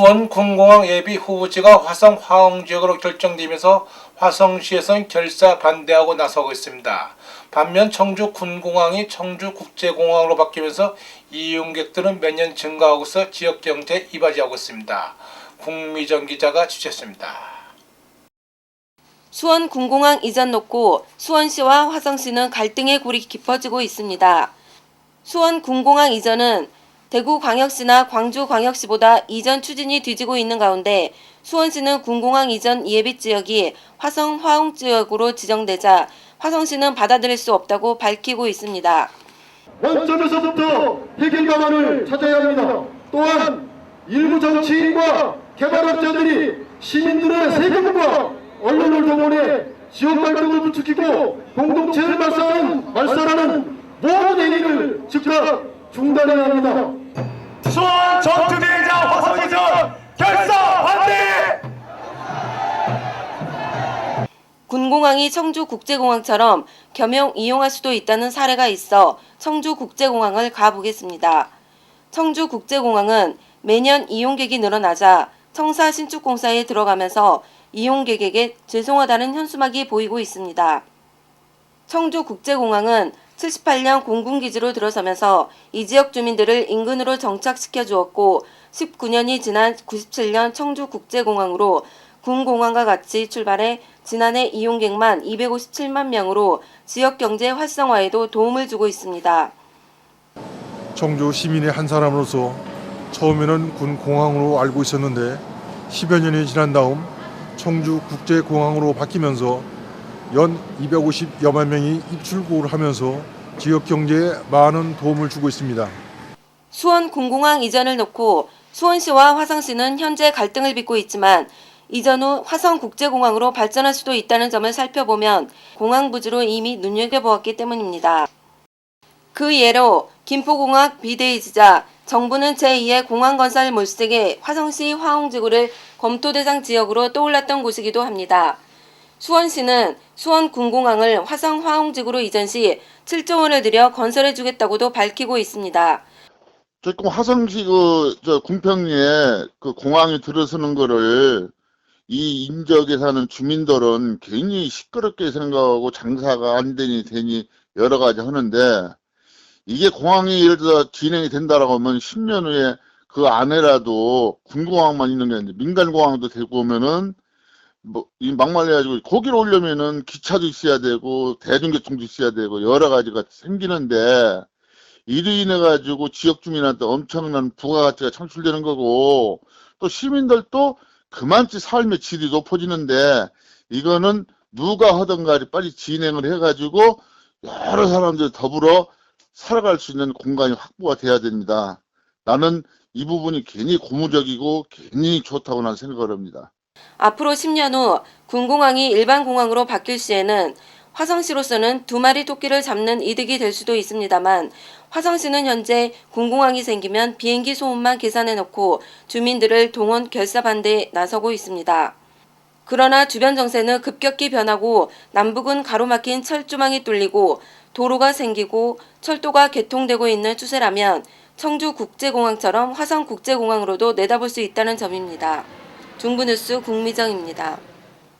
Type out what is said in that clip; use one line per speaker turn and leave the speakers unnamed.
수원 군공항 예비 후보지가 화성 화흥 지역으로 결정되면서 화성시에선 결사 반대하고 나서고 있습니다. 반면 청주 군공항이 청주 국제공항으로 바뀌면서 이용객들은 매년 증가하고서 지역 경제에 이바지하고 있습니다. 국미정 기자가 취재했습니다.
수원 군공항 이전 놓고 수원시와 화성시는 갈등의 골이 깊어지고 있습니다. 수원 군공항 이전은 대구광역시나 광주광역시보다 이전 추진이 뒤지고 있는 가운데 수원시는 군공항 이전 예비 지역이 화성 화웅 지역으로 지정되자 화성시는 받아들일 수 없다고 밝히고 있습니다.
원점에서부터 해결 방안을 찾아야 합니다. 또한 일부 정치인과 개발업자들이 시민들의 세금과 언론을 동원해 지역 갈등을 부추기고 공동체를 말살하는 모든 행위를 즉각 중단해야 합니다.
군공항이 청주국제공항처럼 겸용 이용할 수도 있다는 사례가 있어 청주국제공항을 가보겠습니다. 청주국제공항은 매년 이용객이 늘어나자 청사 신축공사에 들어가면서 이용객에게 죄송하다는 현수막이 보이고 있습니다. 청주국제공항은 78년 공군기지로 들어서면서 이 지역 주민들을 인근으로 정착시켜 주었고 19년이 지난 97년 청주국제공항으로 군공항과 같이 출발해 지난해 이용객만 257만 명으로 지역 경제 활성화에도 도움을 주고 있습니다.
청주 시민의 한 사람으로서 처음에는 군 공항으로 알고 있었는데 10여 년이 지난 다음 청주 국제공항으로 바뀌면서 연 250여만 명이 입출국을 하면서 지역 경제에 많은 도움을 주고 있습니다.
수원 군공항 이전을 놓고 수원시와 화성시는 현재 갈등을 빚고 있지만 이전 후 화성국제공항으로 발전할 수도 있다는 점을 살펴보면 공항 부지로 이미 눈여겨보았기 때문입니다. 그 예로 김포공항 비대위지자 정부는 제2의 공항 건설 몰색에 화성시 화홍지구를 검토 대상 지역으로 떠올랐던 곳이기도 합니다. 수원시는 수원 군공항을 화성 화홍지구로 이전 시 7조 원을 들여 건설해 주겠다고도 밝히고 있습니다.
조금 화성시 그, 저, 궁평리에 그 공항이 들어서는 거를 이 인적에 사는 주민들은 괜히 시끄럽게 생각하고 장사가 안 되니 되니 여러 가지 하는데 이게 공항이 예를 들어 진행이 된다라고 하면 10년 후에 그 안에라도 군공항만 있는 게 아니라 민간공항도 되고 오면은 뭐, 이 막말해가지고 거기로 오려면은 기차도 있어야 되고 대중교통도 있어야 되고 여러 가지가 생기는데 이로 인해 가지고 지역 주민한테 엄청난 부가가치가 창출되는 거고 또 시민들도 그만치 삶의 질이 높아지는데 이거는 누가 간에 빨리 진행을 해가지고 여러 사람들 더불어 살아갈 수 있는 공간이 확보가 돼야 됩니다. 나는 이 부분이 괜히 고무적이고 괜히 좋다고 난 생각을 합니다.
앞으로 10년 후 군공항이 일반 공항으로 바뀔 시에는 화성시로서는 두 마리 토끼를 잡는 이득이 될 수도 있습니다만 화성시는 현재 군공항이 생기면 비행기 소음만 계산해 놓고 주민들을 동원 결사 반대에 나서고 있습니다. 그러나 주변 정세는 급격히 변하고 남북은 가로막힌 철조망이 뚫리고 도로가 생기고 철도가 개통되고 있는 추세라면 청주국제공항처럼 화성국제공항으로도 내다볼 수 있다는 점입니다. 중부뉴스 국미정입니다.